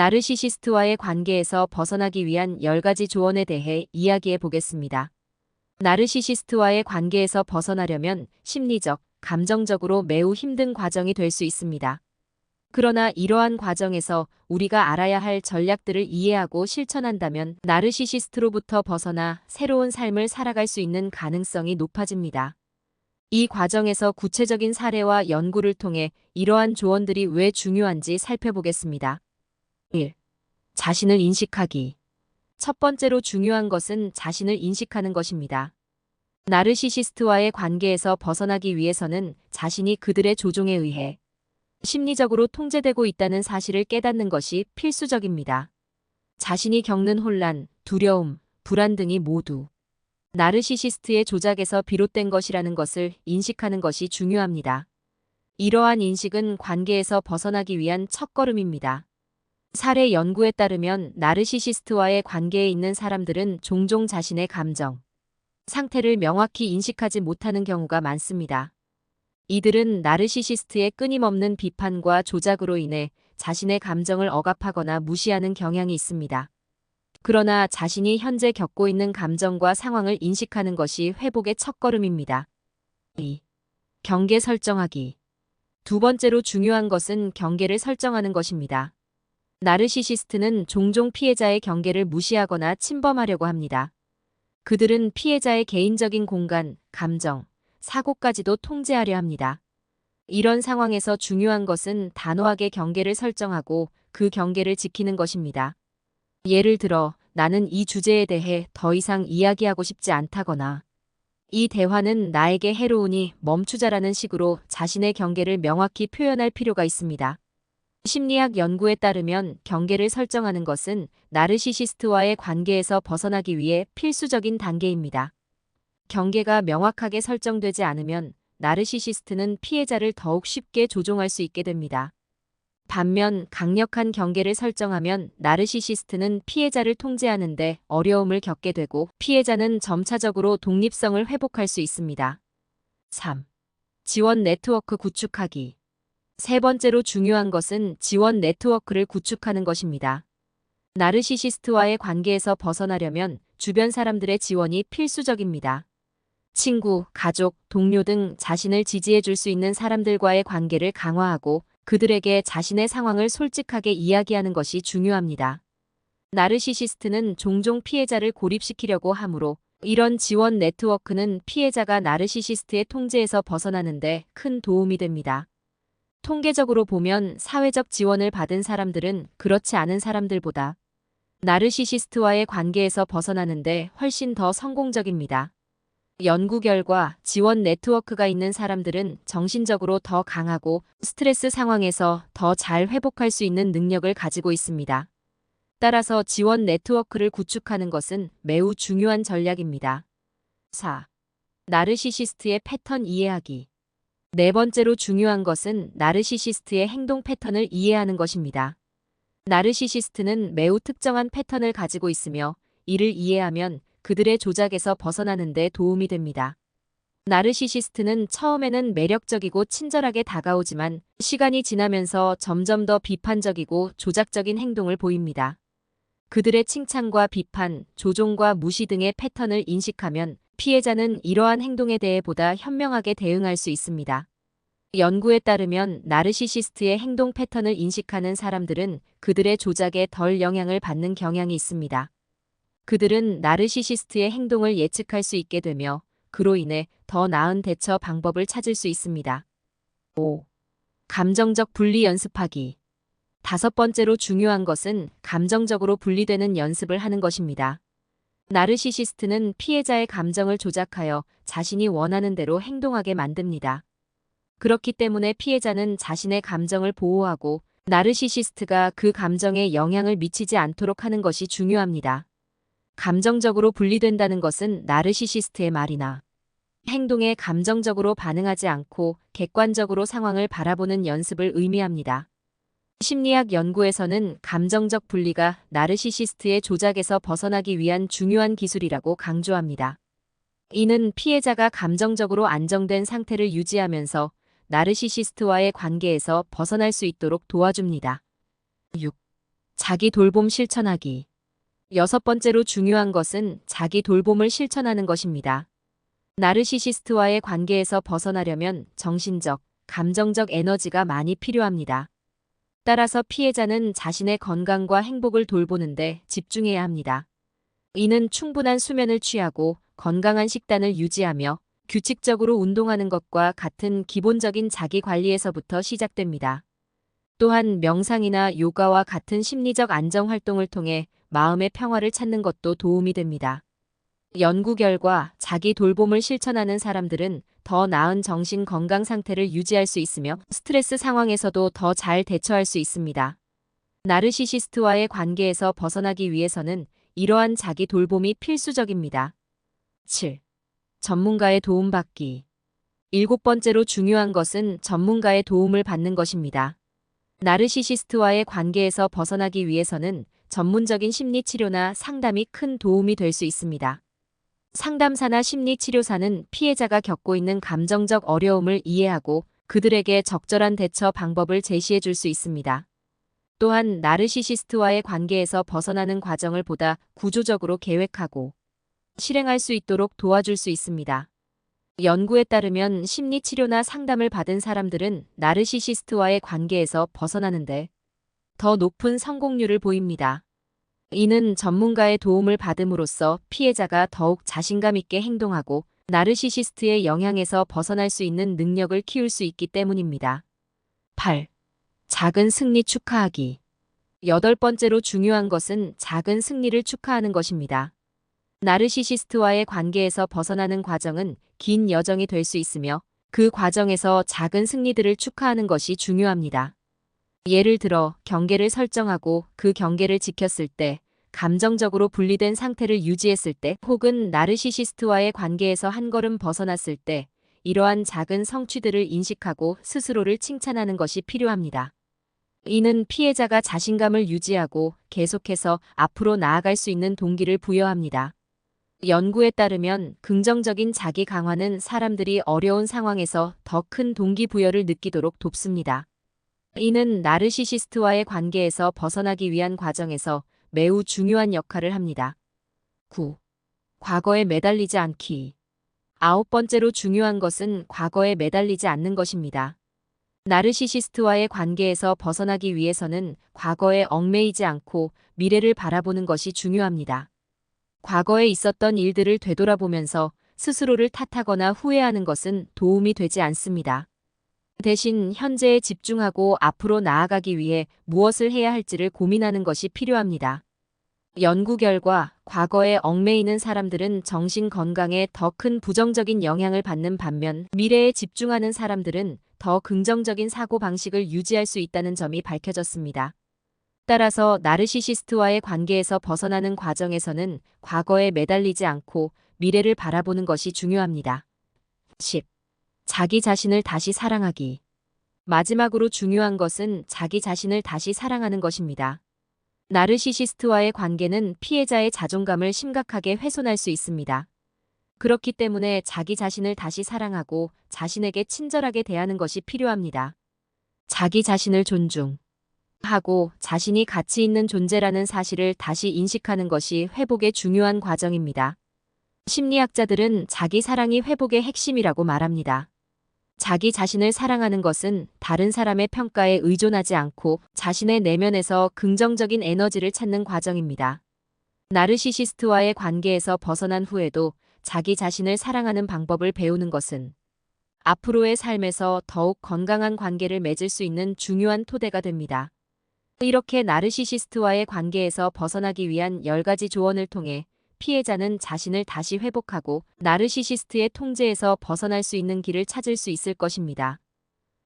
나르시시스트와의 관계에서 벗어나기 위한 10가지 조언에 대해 이야기해 보겠습니다. 나르시시스트와의 관계에서 벗어나려면 심리적, 감정적으로 매우 힘든 과정이 될 수 있습니다. 그러나 이러한 과정에서 우리가 알아야 할 전략들을 이해하고 실천한다면 나르시시스트로부터 벗어나 새로운 삶을 살아갈 수 있는 가능성이 높아집니다. 이 과정에서 구체적인 사례와 연구를 통해 이러한 조언들이 왜 중요한지 살펴보겠습니다. 1. 자신을 인식하기. 첫 번째로 중요한 것은 자신을 인식하는 것입니다. 나르시시스트와의 관계에서 벗어나기 위해서는 자신이 그들의 조종에 의해 심리적으로 통제되고 있다는 사실을 깨닫는 것이 필수적입니다. 자신이 겪는 혼란, 두려움, 불안 등이 모두 나르시시스트의 조작에서 비롯된 것이라는 것을 인식하는 것이 중요합니다. 이러한 인식은 관계에서 벗어나기 위한 첫걸음입니다. 사례 연구에 따르면 나르시시스트와의 관계에 있는 사람들은 종종 자신의 감정, 상태를 명확히 인식하지 못하는 경우가 많습니다. 이들은 나르시시스트의 끊임없는 비판과 조작으로 인해 자신의 감정을 억압하거나 무시하는 경향이 있습니다. 그러나 자신이 현재 겪고 있는 감정과 상황을 인식하는 것이 회복의 첫걸음입니다. 2. 경계 설정하기. 두 번째로 중요한 것은 경계를 설정하는 것입니다. 나르시시스트는 종종 피해자의 경계를 무시하거나 침범하려고 합니다. 그들은 피해자의 개인적인 공간, 감정, 사고까지도 통제하려 합니다. 이런 상황에서 중요한 것은 단호하게 경계를 설정하고 그 경계를 지키는 것입니다. 예를 들어, 나는 이 주제에 대해 더 이상 이야기하고 싶지 않다거나, 이 대화는 나에게 해로우니 멈추자라는 식으로 자신의 경계를 명확히 표현할 필요가 있습니다. 심리학 연구에 따르면 경계를 설정하는 것은 나르시시스트와의 관계에서 벗어나기 위해 필수적인 단계입니다. 경계가 명확하게 설정되지 않으면 나르시시스트는 피해자를 더욱 쉽게 조종할 수 있게 됩니다. 반면 강력한 경계를 설정하면 나르시시스트는 피해자를 통제하는데 어려움을 겪게 되고 피해자는 점차적으로 독립성을 회복할 수 있습니다. 3. 지원 네트워크 구축하기. 세 번째로 중요한 것은 지원 네트워크를 구축하는 것입니다. 나르시시스트와의 관계에서 벗어나려면 주변 사람들의 지원이 필수적입니다. 친구, 가족, 동료 등 자신을 지지해 줄 수 있는 사람들과의 관계를 강화하고 그들에게 자신의 상황을 솔직하게 이야기하는 것이 중요합니다. 나르시시스트는 종종 피해자를 고립시키려고 하므로 이런 지원 네트워크는 피해자가 나르시시스트의 통제에서 벗어나는데 큰 도움이 됩니다. 통계적으로 보면 사회적 지원을 받은 사람들은 그렇지 않은 사람들보다 나르시시스트와의 관계에서 벗어나는데 훨씬 더 성공적입니다. 연구 결과 지원 네트워크가 있는 사람들은 정신적으로 더 강하고 스트레스 상황에서 더 잘 회복할 수 있는 능력을 가지고 있습니다. 따라서 지원 네트워크를 구축하는 것은 매우 중요한 전략입니다. 4. 나르시시스트의 패턴 이해하기. 네 번째로 중요한 것은 나르시시스트의 행동 패턴을 이해하는 것입니다. 나르시시스트는 매우 특정한 패턴을 가지고 있으며 이를 이해하면 그들의 조작에서 벗어나는 데 도움이 됩니다. 나르시시스트는 처음에는 매력적이고 친절하게 다가오지만 시간이 지나면서 점점 더 비판적이고 조작적인 행동을 보입니다. 그들의 칭찬과 비판, 조종과 무시 등의 패턴을 인식하면 피해자는 이러한 행동에 대해 보다 현명하게 대응할 수 있습니다. 연구에 따르면 나르시시스트의 행동 패턴을 인식하는 사람들은 그들의 조작에 덜 영향을 받는 경향이 있습니다. 그들은 나르시시스트의 행동을 예측할 수 있게 되며 그로 인해 더 나은 대처 방법을 찾을 수 있습니다. 5. 감정적 분리 연습하기. 다섯 번째로 중요한 것은 감정적으로 분리되는 연습을 하는 것입니다. 나르시시스트는 피해자의 감정을 조작하여 자신이 원하는 대로 행동하게 만듭니다. 그렇기 때문에 피해자는 자신의 감정을 보호하고 나르시시스트가 그 감정에 영향을 미치지 않도록 하는 것이 중요합니다. 감정적으로 분리된다는 것은 나르시시스트의 말이나 행동에 감정적으로 반응하지 않고 객관적으로 상황을 바라보는 연습을 의미합니다. 심리학 연구에서는 감정적 분리가 나르시시스트의 조작에서 벗어나기 위한 중요한 기술이라고 강조합니다. 이는 피해자가 감정적으로 안정된 상태를 유지하면서 나르시시스트와의 관계에서 벗어날 수 있도록 도와줍니다. 6. 자기 돌봄 실천하기. 여섯 번째로 중요한 것은 자기 돌봄을 실천하는 것입니다. 나르시시스트와의 관계에서 벗어나려면 정신적, 감정적 에너지가 많이 필요합니다. 따라서 피해자는 자신의 건강과 행복을 돌보는데 집중해야 합니다. 이는 충분한 수면을 취하고 건강한 식단을 유지하며 규칙적으로 운동하는 것과 같은 기본적인 자기 관리에서부터 시작됩니다. 또한 명상이나 요가와 같은 심리적 안정 활동을 통해 마음의 평화를 찾는 것도 도움이 됩니다. 연구 결과 자기 돌봄을 실천하는 사람들은 더 나은 정신 건강 상태를 유지할 수 있으며 스트레스 상황에서도 더 잘 대처할 수 있습니다. 나르시시스트와의 관계에서 벗어나기 위해서는 이러한 자기 돌봄이 필수적입니다. 7. 전문가의 도움받기. 일곱 번째로 중요한 것은 전문가의 도움을 받는 것입니다. 나르시시스트와의 관계에서 벗어나기 위해서는 전문적인 심리 치료나 상담이 큰 도움이 될 수 있습니다. 상담사나 심리치료사는 피해자가 겪고 있는 감정적 어려움을 이해하고 그들에게 적절한 대처 방법을 제시해 줄 수 있습니다. 또한 나르시시스트와의 관계에서 벗어나는 과정을 보다 구조적으로 계획하고 실행할 수 있도록 도와줄 수 있습니다. 연구에 따르면 심리치료나 상담을 받은 사람들은 나르시시스트와의 관계에서 벗어나는데 더 높은 성공률을 보입니다. 이는 전문가의 도움을 받음으로써 피해자가 더욱 자신감 있게 행동하고 나르시시스트의 영향에서 벗어날 수 있는 능력을 키울 수 있기 때문입니다. 8. 작은 승리 축하하기. 여덟 번째로 중요한 것은 작은 승리를 축하하는 것입니다. 나르시시스트와의 관계에서 벗어나는 과정은 긴 여정이 될 수 있으며 그 과정에서 작은 승리들을 축하하는 것이 중요합니다. 예를 들어 경계를 설정하고 그 경계를 지켰을 때, 감정적으로 분리된 상태를 유지했을 때, 혹은 나르시시스트와의 관계에서 한 걸음 벗어났을 때, 이러한 작은 성취들을 인식하고 스스로를 칭찬하는 것이 필요합니다. 이는 피해자가 자신감을 유지하고 계속해서 앞으로 나아갈 수 있는 동기를 부여합니다. 연구에 따르면 긍정적인 자기 강화는 사람들이 어려운 상황에서 더 큰 동기부여를 느끼도록 돕습니다. 이는 나르시시스트와의 관계에서 벗어나기 위한 과정에서 매우 중요한 역할을 합니다. 9. 과거에 매달리지 않기. 아홉 번째로 중요한 것은 과거에 매달리지 않는 것입니다. 나르시시스트와의 관계에서 벗어나기 위해서는 과거에 얽매이지 않고 미래를 바라보는 것이 중요합니다. 과거에 있었던 일들을 되돌아보면서 스스로를 탓하거나 후회하는 것은 도움이 되지 않습니다. 대신 현재에 집중하고 앞으로 나아가기 위해 무엇을 해야 할지를 고민하는 것이 필요합니다. 연구 결과 과거에 얽매이는 사람들은 정신 건강에 더 큰 부정적인 영향을 받는 반면 미래에 집중하는 사람들은 더 긍정적인 사고 방식을 유지할 수 있다는 점이 밝혀졌습니다. 따라서 나르시시스트와의 관계에서 벗어나는 과정에서는 과거에 매달리지 않고 미래를 바라보는 것이 중요합니다. 10. 자기 자신을 다시 사랑하기. 마지막으로 중요한 것은 자기 자신을 다시 사랑하는 것입니다. 나르시시스트와의 관계는 피해자의 자존감을 심각하게 훼손할 수 있습니다. 그렇기 때문에 자기 자신을 다시 사랑하고 자신에게 친절하게 대하는 것이 필요합니다. 자기 자신을 존중하고 자신이 가치 있는 존재라는 사실을 다시 인식하는 것이 회복의 중요한 과정입니다. 심리학자들은 자기 사랑이 회복의 핵심이라고 말합니다. 자기 자신을 사랑하는 것은 다른 사람의 평가에 의존하지 않고 자신의 내면에서 긍정적인 에너지를 찾는 과정입니다. 나르시시스트와의 관계에서 벗어난 후에도 자기 자신을 사랑하는 방법을 배우는 것은 앞으로의 삶에서 더욱 건강한 관계를 맺을 수 있는 중요한 토대가 됩니다. 이렇게 나르시시스트와의 관계에서 벗어나기 위한 10가지 조언을 통해 피해자는 자신을 다시 회복하고 나르시시스트의 통제에서 벗어날 수 있는 길을 찾을 수 있을 것입니다.